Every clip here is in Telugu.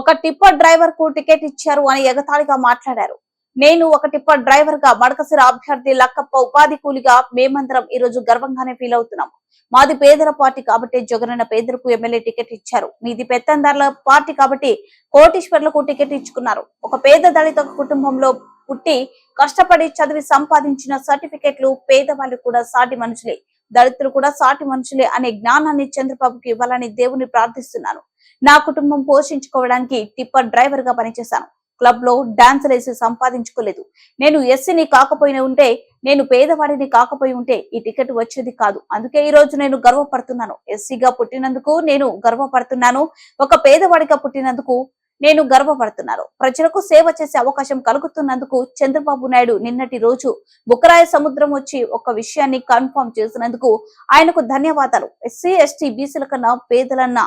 ఒక టిప్పర్ డ్రైవర్కు టికెట్ ఇచ్చారు అని ఎగతాళిగా మాట్లాడారు. నేను ఒక టిప్పర్ డ్రైవర్గా మడకసిర అభ్యర్థి లక్కప్ప ఉపాధి కూలిగా మేమందరం ఈ రోజు గర్వంగానే ఫీల్ అవుతున్నాం. మాది పేదల పార్టీ కాబట్టి జగనన్న పేదలకు ఎమ్మెల్యే టికెట్ ఇచ్చారు. మీది పెత్తందారుల పార్టీ కాబట్టి కోటీశ్వర్లకు టికెట్ ఇచ్చుకున్నారు. ఒక పేద దళిత కుటుంబంలో పుట్టి కష్టపడి చదివి సంపాదించిన సర్టిఫికెట్లు పేదవాళ్ళు కూడా సాటి మనుషులే. దళితులు కూడా సాటి మనుషులే అనే జ్ఞానాన్ని చంద్రబాబుకి ఇవ్వాలని దేవుని ప్రార్థిస్తున్నాను. నా కుటుంబం పోషించుకోవడానికి టిప్పర్ డ్రైవర్గా పనిచేశాను. క్లబ్లో డాన్సులు వేసి సంపాదించుకోలేదు. నేను ఎస్సీని కాకపోయిన ఉంటే నేను పేదవాడిని కాకపోయి ఉంటే ఈ టికెట్ వచ్చేది కాదు. అందుకే ఈ రోజు నేను గర్వపడుతున్నాను. ఎస్సీగా పుట్టినందుకు నేను గర్వపడుతున్నాను. ఒక పేదవాడిగా పుట్టినందుకు నేను గర్వపడుతున్నారు. ప్రజలకు సేవ చేసే అవకాశం కలుగుతున్నందుకు చంద్రబాబు నాయుడు నిన్నటి రోజు బుకరాయ సముద్రం వచ్చి ఒక విషయాన్ని కన్ఫర్మ్ చేసినందుకు ఆయనకు ధన్యవాదాలు. ఎస్సీ ఎస్టీ బీసీల కన్నా పేదలన్న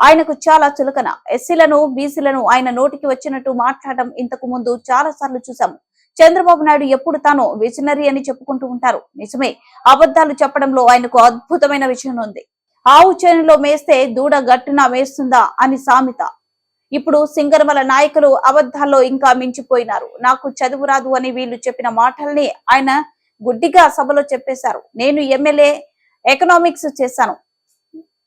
ఆయనకు చాలా చులకన. ఎస్సీలను బీసీలను ఆయన నోటికి వచ్చినట్టు మాట్లాడడం ఇంతకు ముందు చాలా సార్లు చూసాము చంద్రబాబు నాయుడు ఎప్పుడు తాను విజనరీ అని చెప్పుకుంటూ ఉంటారు. నిజమే అబద్ధాలు చెప్పడంలో ఆయనకు అద్భుతమైన విషయం ఉంది. ఆవు చేనులో మేస్తే దూడ గట్టున వేస్తుందా అని సామెత. ఇప్పుడు సింగరమల నాయకులు అబద్ధాల్లో ఇంకా మించిపోయినారు. నాకు చదువు రాదు అని వీళ్ళు చెప్పిన మాటల్ని ఆయన గుడ్డిగా సభలో చెప్పేశారు. నేను ఎమ్మెల్యే ఎకనామిక్స్ చేశాను.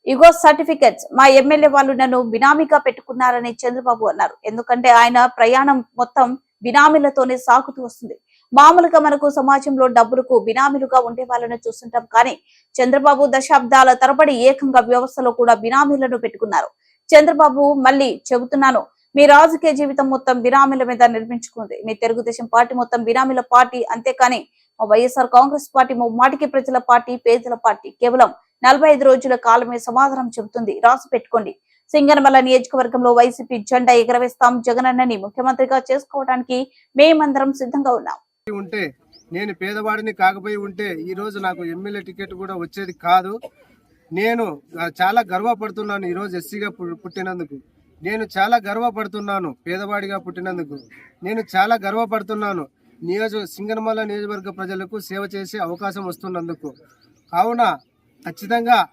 ఇగో సర్టిఫికెట్స్. మా ఎమ్మెల్యే వాళ్ళు నన్ను బినామీగా పెట్టుకున్నారని చంద్రబాబు అన్నారు. ఎందుకంటే ఆయన ప్రయాణం మొత్తం బినామీలతోనే సాగుతూ వస్తుంది. మామూలుగా మనకు సమాజంలో డబ్బులకు బినామీలుగా ఉండే వాళ్ళని చూస్తుంటాం కానీ చంద్రబాబు దశాబ్దాల తరబడి ఏకంగా వ్యవస్థలో కూడా బినామీలను పెట్టుకున్నారు. చంద్రబాబు మళ్ళీ చెబుతున్నాను మీ రాజకీయ జీవితం మొత్తం బినామీల మీద నిర్మించుకుంది. మీ తెలుగుదేశం పార్టీ మొత్తం బినామీల పార్టీ అంతేకాని మా వైఎస్ఆర్ కాంగ్రెస్ పార్టీ మాటికి ప్రజల పార్టీ పేదల పార్టీ కేవలం నలభై ఐదు రోజుల కాలమే సమాధానం చెబుతుంది. రాసి పెట్టుకోండి. సింగనమల నియోజకవర్గంలో వైసీపీ జెండా ఎగరవేస్తాం జగనన్నని ముఖ్యమంత్రిగా చేసుకోవడానికి మేమందరం సిద్ధంగా ఉన్నాం. ఉంటే నేను పేదవాడిని కాకపోయి ఉంటే ఈ రోజు నాకు ఎమ్మెల్యే టికెట్ కూడా వచ్చేది కాదు. నేను చాలా గర్వపడుతున్నాను ఈరోజు ఎస్సీగా పు- పుట్టినందుకు. నేను చాలా గర్వపడుతున్నాను పేదవాడిగా పుట్టినందుకు. నేను చాలా గర్వపడుతున్నాను నియోజక సింగనమల నియోజకవర్గ ప్రజలకు సేవ చేసే అవకాశం వస్తున్నందుకు. కావున ఖచ్చితంగా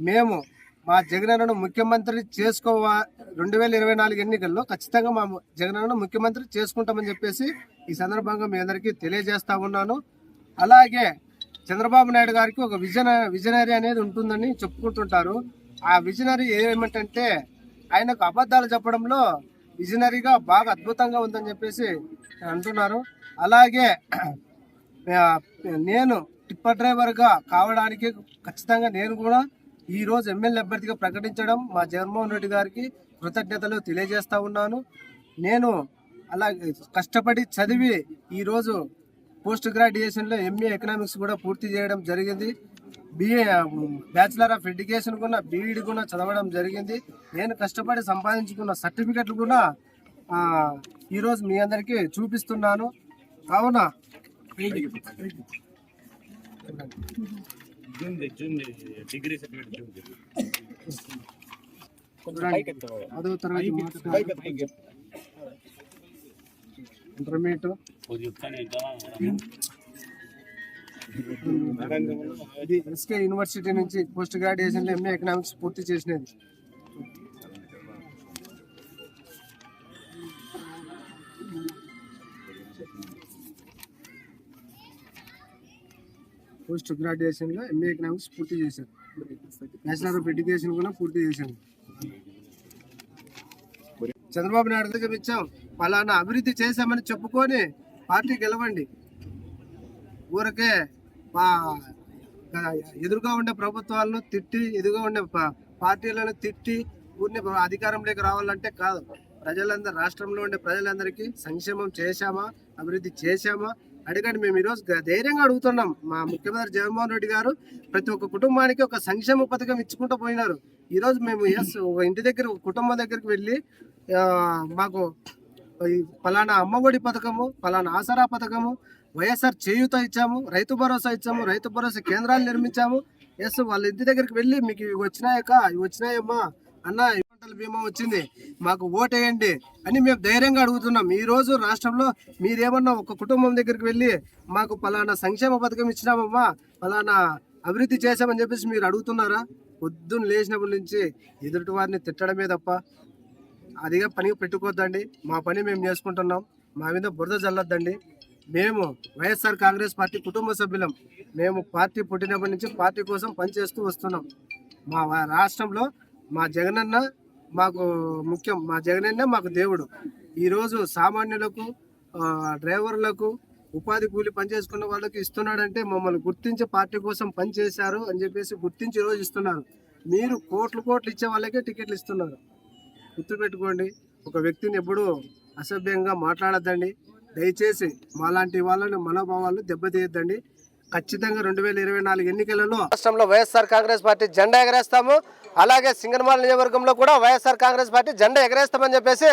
మేము మా జగనన్నను ముఖ్యమంత్రి చేసుకోవా రెండు వేల ఇరవై నాలుగు ఎన్నికల్లో ఖచ్చితంగా మా జగనన్నను ముఖ్యమంత్రి చేసుకుంటామని చెప్పేసి ఈ సందర్భంగా మీ అందరికీ తెలియజేస్తా ఉన్నాను. అలాగే చంద్రబాబు నాయుడు గారికి ఒక విజన విజనరీ అనేది ఉంటుందని చెప్పుకుంటుంటారు. ఆ విజనరీ ఏమిటంటే ఆయనకు అబద్ధాలు చెప్పడంలో విజనరీగా బాగా అద్భుతంగా ఉందని చెప్పేసి అంటున్నారు. అలాగే నేను టిప్పర్ డ్రైవర్గా కావడానికి ఖచ్చితంగా నేను కూడా ఈరోజు ఎమ్మెల్యే అభ్యర్థిగా ప్రకటించడం మా జగన్మోహన్ రెడ్డి గారికి కృతజ్ఞతలు తెలియజేస్తూ ఉన్నాను. నేను అలాగే కష్టపడి చదివి ఈరోజు పోస్ట్ గ్రాడ్యుయేషన్లో ఎంఏ ఎకనామిక్స్ కూడా పూర్తి చేయడం జరిగింది. బిఏ బ్యాచిలర్ ఆఫ్ ఎడ్యుకేషన్ కూడా బీఈడి కూడా చదవడం జరిగింది. నేను కష్టపడి సంపాదించుకున్న సర్టిఫికెట్లు కూడా ఈరోజు మీ అందరికీ చూపిస్తున్నాను. కావున తరగతి ఇంటర్మీడియట్. ఎస్కే యూనివర్సిటీ నుంచి పోస్ట్ గ్రాడ్యుయేషన్ ఎంఏ ఎకనామిక్స్ పూర్తి చేసినది. పోస్ట్ గ్రాడ్యుయేషన్లో ఎంఏ ఎకనామిక్స్ పూర్తి చేశాను బ్యాచిలర్ ఆఫ్ ఎడ్యుకేషన్ కూడా పూర్తి చేశాను చంద్రబాబు నాయుడు దగ్గర ఇచ్చాం పలానా అభివృద్ధి చేశామని చెప్పుకొని పార్టీ గెలవండి. ఊరకే మా ఎదురుగా ఉండే ప్రభుత్వాలను తిట్టి ఎదురుగా ఉండే ప- పార్టీలను తిట్టి ఊరిని అధికారంలోకి రావాలంటే కాదు. ప్రజలందరూ రాష్ట్రంలో ఉండే ప్రజలందరికీ సంక్షేమం చేశామా అభివృద్ధి చేశామా? అడగండి. మేము ఈరోజు ధైర్యంగా అడుగుతున్నాం. మా ముఖ్యమంత్రి జగన్మోహన్ రెడ్డి గారు ప్రతి ఒక్క కుటుంబానికి ఒక సంక్షేమ పథకం ఇచ్చుకుంటూ పోయినారు. ఈరోజు మేము ఎస్ ఒక ఇంటి దగ్గర కుటుంబం దగ్గరికి వెళ్ళి మాకు ఫలానా అమ్మఒడి పథకము ఫలానా ఆసరా పథకము వైఎస్ఆర్ చేయూత ఇచ్చాము రైతు భరోసా ఇచ్చాము రైతు భరోసా కేంద్రాలు నిర్మించాము. ఎస్ వాళ్ళ ఇంటి దగ్గరికి వెళ్ళి మీకు ఇవి వచ్చినాయక ఇవి వచ్చినాయమ్మా అన్న ఈ పంటల బీమా వచ్చింది. మాకు ఓటేయండి అని మేము ధైర్యంగా అడుగుతున్నాం. ఈ రోజు రాష్ట్రంలో మీరేమన్నా ఒక కుటుంబం దగ్గరికి వెళ్ళి మాకు ఫలానా సంక్షేమ పథకం ఇచ్చినామమ్మా ఫలానా అభివృద్ధి చేశామని చెప్పేసి మీరు అడుగుతున్నారా? పొద్దున్న లేచినప్పటి నుంచి ఎదుటి వారిని తిట్టడమే తప్ప అదిగా పని పెట్టుకోవద్దండి. మా పని మేము చేసుకుంటున్నాం. మా మీద బురద చల్లొద్దండి మేము వైఎస్ఆర్ కాంగ్రెస్ పార్టీ కుటుంబ సభ్యులం. మేము పార్టీ పుట్టినప్పటి నుంచి పార్టీ కోసం పనిచేస్తూ వస్తున్నాం. మా రాష్ట్రంలో మా జగనన్న మాకు ముఖ్యం. మా జగనన్నే మాకు దేవుడు. ఈరోజు సామాన్యులకు డ్రైవర్లకు ఉపాధి కూలి పనిచేసుకున్న వాళ్ళకి ఇస్తున్నాడంటే మమ్మల్ని గుర్తించి పార్టీ కోసం పనిచేశారు అని చెప్పేసి గుర్తించి ఈరోజు ఇస్తున్నారు. మీరు కోట్లు కోట్లు ఇచ్చే వాళ్ళకే టికెట్లు ఇస్తున్నారు. గుర్తుపెట్టుకోండి ఒక వ్యక్తిని ఎప్పుడూ అసభ్యంగా మాట్లాడద్దండి. దయచేసి మాలాంటి వాళ్ళని మనోభావాలను దెబ్బతీయద్దండి. ఖచ్చితంగా రెండు వేల ఇరవై నాలుగు ఎన్నికలలో రాష్ట్రంలో వైఎస్ఆర్ కాంగ్రెస్ పార్టీ జెండా ఎగరేస్తాము. అలాగే సింగనమాల నియోజకవర్గంలో కూడా వైఎస్ఆర్ కాంగ్రెస్ పార్టీ జెండా ఎగరేస్తామని చెప్పేసి